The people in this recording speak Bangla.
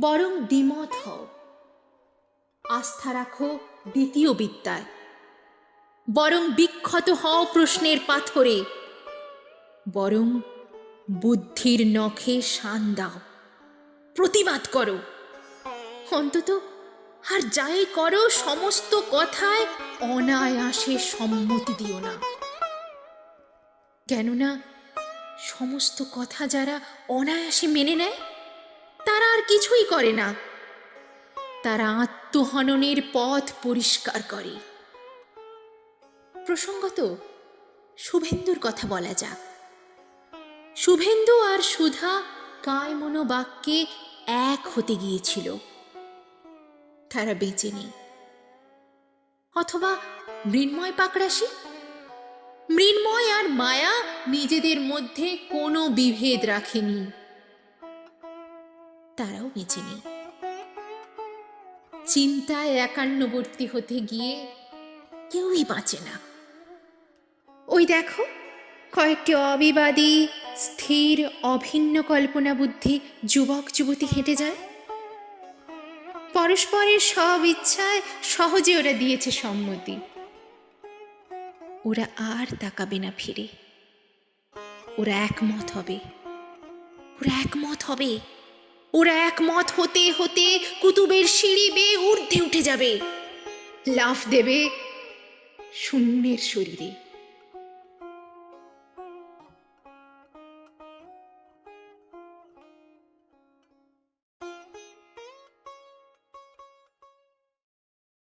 বরং দ্বিমত হও। আস্থা রাখো দ্বিতীয় বিদ্যায়। বরং বিক্ষত হও প্রশ্নের পাথরে। বরং বুদ্ধির নখে শান দাও। প্রতিবাদ করো। অন্তত আর যাই করো, সমস্ত কথায় অনায়াসে সম্মতি দিও না। কেননা, সমস্ত কথা যারা অনায়াসে মেনে নেয়, তারা আর কিছুই করে না। তারা আত্মহননের পথ পরিষ্কার করে। প্রসঙ্গত, শুভেন্দুর কথা বলা যাক। শুভেন্দু আর সুধা কায় মনোবাক্যে এক হতে গিয়েছিল। তারা বেঁচে নেই। অথবা মৃন্ময় পাকড়াশি মৃন্ময় আর মায়া নিজেদের মধ্যে কোনো বিভেদ রাখেনি। তারাও বেঁচে নেই। চিন্তায় একান্নবর্তী হতে গিয়ে কেউই বাঁচে না। ওই দেখো, কয়েকটি অবিবাদী, স্থির, অভিন্ন কল্পনা বুদ্ধি যুবক যুবতী হেঁটে যায়। পরস্পরের সব ইচ্ছায় সহজে ওরা দিয়েছে সম্মতি। ওরা আর তাকাবে না ফিরে। ওরা একমত হবে। ওরা একমত হবে। ওরা একমত হতে হতে কুতুবের সিঁড়ি বেয়ে ঊর্ধ্বে উঠে যাবে। লাফ দেবে শূন্যের শরীরে।